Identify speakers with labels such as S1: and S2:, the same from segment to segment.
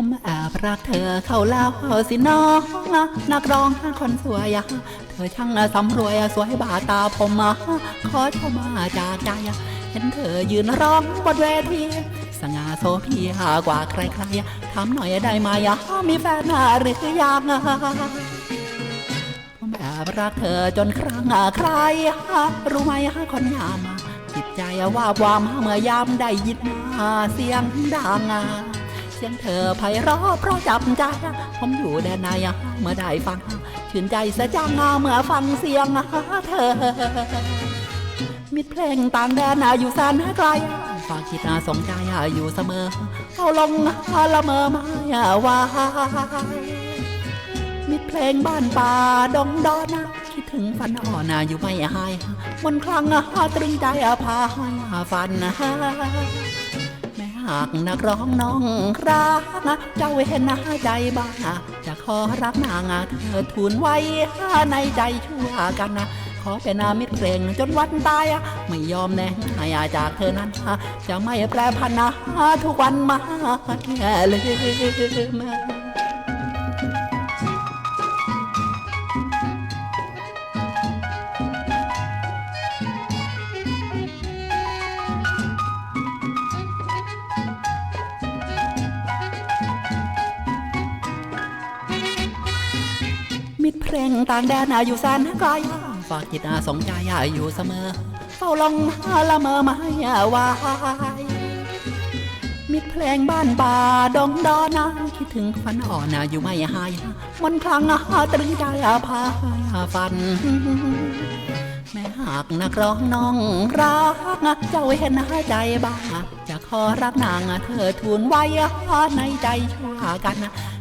S1: ผมแอบรักเธอเข้าแล้วสิน้องนักร้องคนสวยอะเธอช่างสำรวยสวยบาตาผมอะขอชมมาจากใจเห็นเธอยืนร้องบนเวทีสง่าโสพีกว่าใครๆถามหน่อยได้ไหมอะมีแฟนหรือยังผมแอบรักเธอจนครั้งใครรู้ไหมคนงามจิตใจว่าบวามเมื่อยามได้ยินเสียงดัง เสียงเธอไพเราะเพราะจับใจ ผมอยู่แดนในเมื่อได้ฟัง ชื่นใจเสยจังเมื่อฟังเสียงเธอ มิดเพลงต่างแดนอยู่แสนไกลฝากคิดสงใจอยู่เสมอเอาลงละเมอมาว่ามิดเพลงบ้านป่าดงดอนคิดถึงฝันอ่อนอยู่ไม่หายมนต์คลังตรึงใจพาห้ฝันากนักร้องน้องรักเจ้าเห็นหน้าใจบ้างจะขอรักนางเธอทูลไว้ในใจชั่วกันนะขอเป็นามิตรเพลงจนวันตายไม่ยอมแน่หายจากเธอนั้น จะไม่แปรพันนะทุกวันมาแค่ลืม มิตรเพลงต่างแดนอยู่แสนไกลฝากจิตอาสงใจอยู่เสมอ เฝ้าลงละเมอมาวายมิตรเพลงบ้านป่าดงดอนคิดถึงฝันอ่อนอยู่ไม่หายมันคลังตรึงใจพาฝัน แม่หากนักร้องน้องรักเจ้าเห็นหน้าใจบ้าจะขอรักนางเธอทูลไว้ในใจชั่วกัน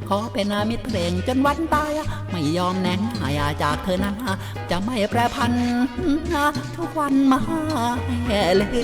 S1: ขอเป็นมิตรเพลงจนวันตาย ไม่ยอมแน่งหายจากเธอนะ จะไม่แปรพันทุกวันมาเลย